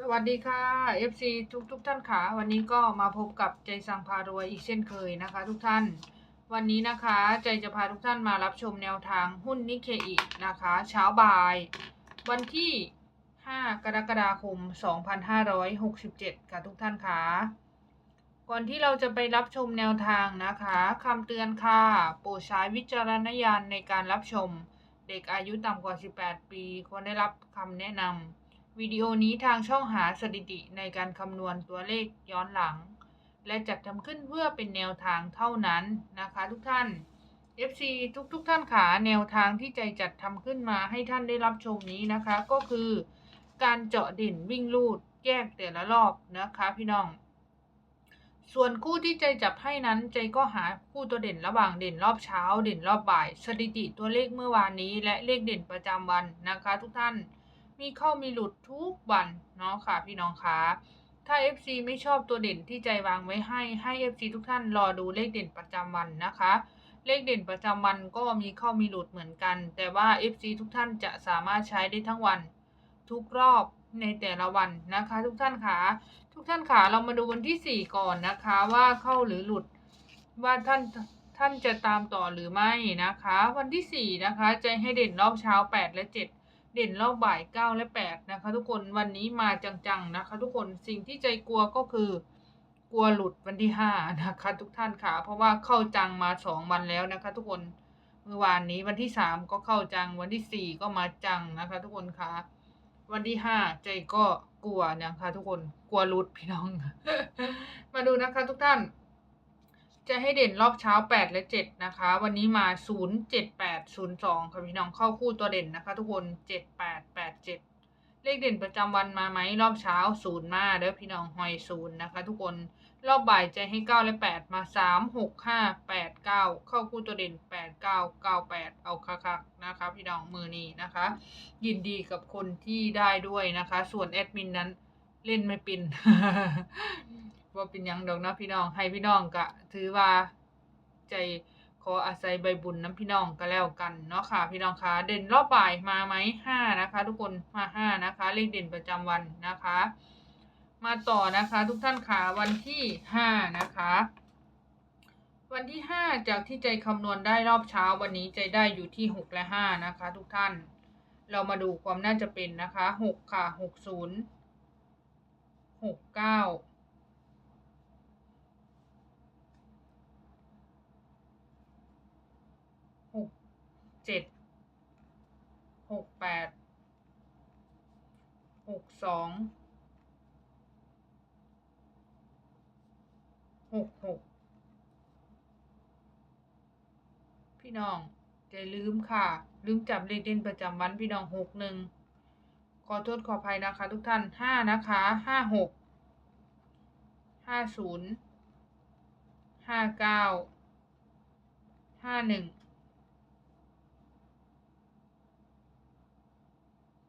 สวัสดีค่ะ FC ทุกทุกท่านค่ะ วันนี้ก็มาพบกับใจสังพารวยอีกเช่นเคยนะคะ ทุกท่าน วันนี้นะคะใจจะพาทุกท่านมารับชมแนวทางหุ้นนิเคอินะคะ เช้าบ่าย วันที่ 5 กรกฎาคม 2567 ค่ะทุกท่านค่ะ ก่อนที่เราจะไปรับชมแนวทางนะคะคำเตือนค่ะ โปรดใช้วิจารณญาณในการรับชม เด็กอายุต่ำกว่า 18 ปีควรได้รับคำแนะนำ วิดีโอนี้ทางช่องหาสถิติในการคำนวณตัวเลขย้อนหลัง และจัดทำขึ้นเพื่อเป็นแนวทางเท่านั้นนะคะทุกท่าน FC ทุกทุกท่านขาแนวทางที่ใจจัดทำขึ้นมาให้ท่านได้รับชมนี้นะคะ ก็คือ การเจาะเด่นวิ่งลูดแยกแต่ละรอบนะคะพี่น้อง ส่วนคู่ที่ใจจับให้นั้นใจก็หาคู่ตัวเด่นระหว่างเด่นรอบเช้า เด่นรอบบ่าย สถิติตัวเลขเมื่อวานนี้ และเลขเด่นประจำวันนะคะ ทุกท่าน มีเข้ามีหลุดทุกวันเนาะค่ะพี่น้องคะถ้า FC ไม่ชอบตัวเด่นที่ใจวางไว้ให้ให้ FC ทุกท่านรอดูเลขเด่นประจำวันนะคะ เลขเด่นประจำวันก็มีเข้ามีหลุดเหมือนกัน แต่ว่า FC ทุกท่านจะสามารถใช้ได้ทั้งวัน ทุกรอบในแต่ละวันนะคะ ทุกท่านคะทุกท่านคะเรามาดูวันที่ 4 ก่อนนะคะว่าเข้าหรือหลุด ว่าท่านท่านจะตามต่อหรือไม่นะคะ วันที่ 4 นะคะ ใจให้เด่นรอบเช้า 8 และ 7 เด่นรอบบ่าย9และ8นะคะทุกคนวันนี้มาจังๆนะคะ ทุกคนสิ่งที่ใจกลัวก็คือกลัวหลุดวันที่5นะคะทุกท่านค่ะ เพราะว่าเข้าจังมา2วันแล้วนะคะ ทุกคนเมื่อวานนี้วันที่3ก็เข้าจังวันที่4ก็มาจังนะคะ ทุกคนค่ะวันที่5ใจก็กลัวนะคะ ทุกคนกลัวหลุดพี่น้อง มาดูนะคะ ทุกท่าน จะให้เด่นรอบเช้า 8 และ 7 นะคะ วันนี้มา 0 7 8 0 2ค่ะพี่น้องเข้าคู่ตัวเด่นนะคะ ทุกคน 7 8 8 7 เลขเด่นประจำวันมาไหมรอบเช้า 0 มาเด้อพี่น้องหอย 0 นะคะ ทุกคนรอบบ่ายใจให้ 9 และ 8 มา 3 6 5 8 9 เข้าคู่ตัวเด่น 8 9 9 8 เอาคักๆนะคะ พี่น้องมือนี้นะคะ ยินดีกับคนที่ได้ด้วยนะคะ ส่วนแอดมินนั้นเล่นไม่เป็น ว่าเป็นยังดอกนะพี่น้องให้พี่น้องก็ถือว่าใจขออาศัยใบบุญน้ำพี่น้องก็แล้วกันเนาะค่ะ พี่น้องคะเด่นรอบบ่ายมาไหมห้านะคะ ทุกคนมาห้านะคะเลขเด่นประจำวันนะคะ มาต่อนะคะ ทุกท่านค่ะวันที่ห้านะคะวันที่ห้าจากที่ใจคำนวณได้รอบเช้าวันนี้ใจได้อยู่ที่หกและห้านะคะ ทุกท่าน เรามาดูความน่าจะเป็นนะคะหกค่ะหกศูนย์หกเก้า เจ็ดหกแปดหกสองหกหกพี่น้องจะลืมค่ะ ลืมจับเลขเด่นประจำวันพี่น้องหกหนึ่งขอโทษขออภัยนะคะ ทุกท่านห้านะคะห้าหกห้าศูนย์ห้าเก้าห้าหนึ่ง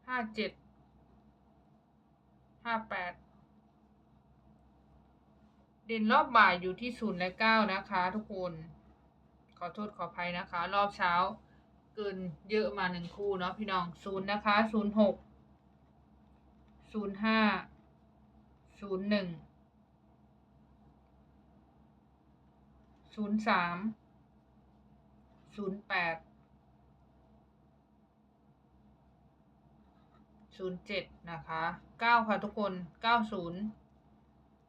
ห้าเจ็ดห้าแปดเด่นรอบบ่ายอยู่ที่ศูนย์และเก้านะคะ ทุกคน ขอโทษขออภัยนะคะ รอบเช้า เกินเยอะมาหนึ่งคู่เนาะพี่น้องศูนย์นะคะศูนย์หกศูนย์ห้าศูนย์หนึ่งศูนย์สามศูนย์แปด ศูนย์เจ็ดนะคะเก้าค่ะทุกคนเก้าศูนย์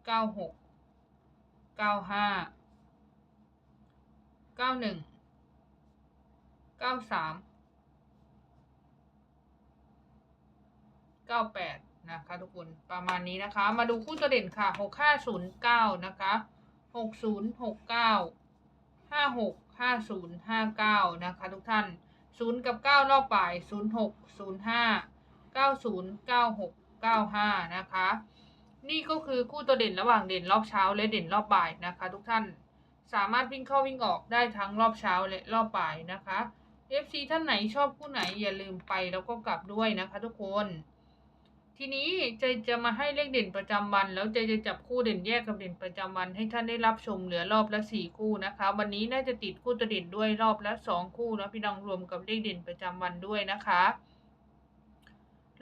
เก้าหกเก้าห้าเก้าหนึ่งเก้าสามเก้าแปดนะคะทุกคนประมาณนี้นะคะ มาดูคู่ตัวเด่นค่ะหกห้าศูนย์เก้านะคะหกศูนย์หกเก้าห้าหกห้าศูนย์ห้าเก้านะคะทุกท่านศูนย์กับเก้ารอบบ่ายศูนย์หกศูนย์ห้า 90 96 95 นะคะ นี่ก็คือคู่ตัวเด่นระหว่างเด่นรอบเช้าและเด่นรอบบ่ายนะคะ ทุกท่านสามารถวิ่งเข้าวิ่งออกได้ทั้งรอบเช้าและรอบบ่ายนะคะ FC ท่านไหนชอบคู่ไหนอย่าลืมไปแล้วก็กลับด้วยนะคะทุกคน ทีนี้จะจะมาให้เลขเด่นประจำวัน แล้วจะจะจับคู่เด่นแยกกับเด่นประจำวัน ให้ท่านได้รับชมเหลือรอบละสี่คู่นะคะ วันนี้น่าจะติดคู่ตัวเด่นด้วยรอบละสองคู่นะพี่น้องรวมกับเลขเด่นประจำวันด้วยนะคะ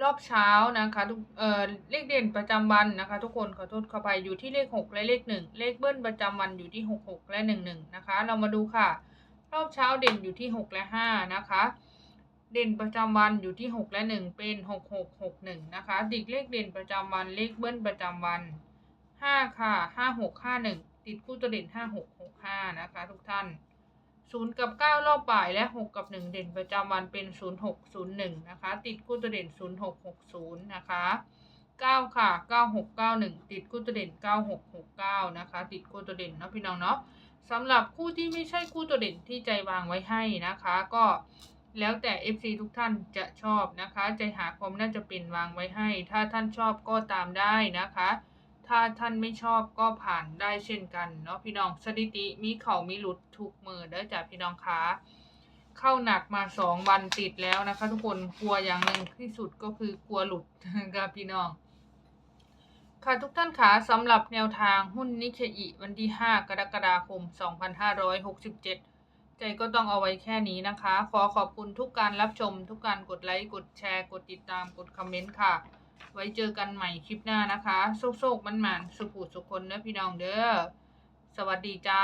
รอบเช้านะคะทุกเอ่อเลขเด่นประจำวันนะคะ ทุกคนขอโทษขออภัยอยู่ที่เลขหกและเลขหนึ่งเลขเบิ้ลประจำวันอยู่ที่หกหกและหนึ่งหนึ่งนะคะ เรามาดูค่ะ รอบเช้าเด่นอยู่ที่หกและห้านะคะ เด่นประจำวันอยู่ที่หกและหนึ่งเป็นหกหกหกหนึ่งนะคะติดเลขเด่นประจำวันเลขเบิ้ลประจำวันห้าค่ะห้าหกห้าหนึ่งติดคู่ตัวเด่นห้าหกหกห้านะคะ ทุกท่าน ศูนย์กับเก้ารอบบ่ายและหกกับหนึ่งเด่นประจำวันเป็นศูนย์หกศูนย์หนึ่งนะคะ ติดคู่ตัวเด่นศูนย์หกหกศูนย์นะคะเก้าค่ะเก้าหกเก้าหนึ่งติดคู่ตัวเด่นเก้าหกหกเก้านะคะ ติดคู่ตัวเด่นเนาะพี่น้องเนาะสำหรับคู่ที่ไม่ใช่คู่ตัวเด่นที่ใจวางไว้ให้นะคะ ก็แล้วแต่ FC ทุกท่านจะชอบนะคะ ใจหาความน่าจะเป็นวางไว้ให้ ถ้าท่านชอบก็ตามได้นะคะ ถ้าท่านไม่ชอบก็ผ่านได้เช่นกันเนาะพี่น้องสถิติมีเข่ามีหลุดถูกมือเด้อจ้ะพี่น้องคะเข้าหนักมาสองวันติดแล้วนะคะ ทุกคนกลัวอย่างหนึ่งที่สุดก็คือกลัวหลุดกับพี่น้อง ค่ะทุกท่านคะสำหรับแนวทางหุ้นนิเคอิวันที่ 5 กรกฎาคม 2567 ใจก็ต้องเอาไว้แค่นี้นะคะ ขอขอบคุณทุกการรับชม ทุกการกดไลค์กดแชร์ กดติดตามกดคอมเมนต์ค่ะ ไว้เจอกันใหม่คลิปหน้านะคะ โชคๆมันมันสุขุสุขคนเด้อพี่น้องเด้อ สวัสดีจ้า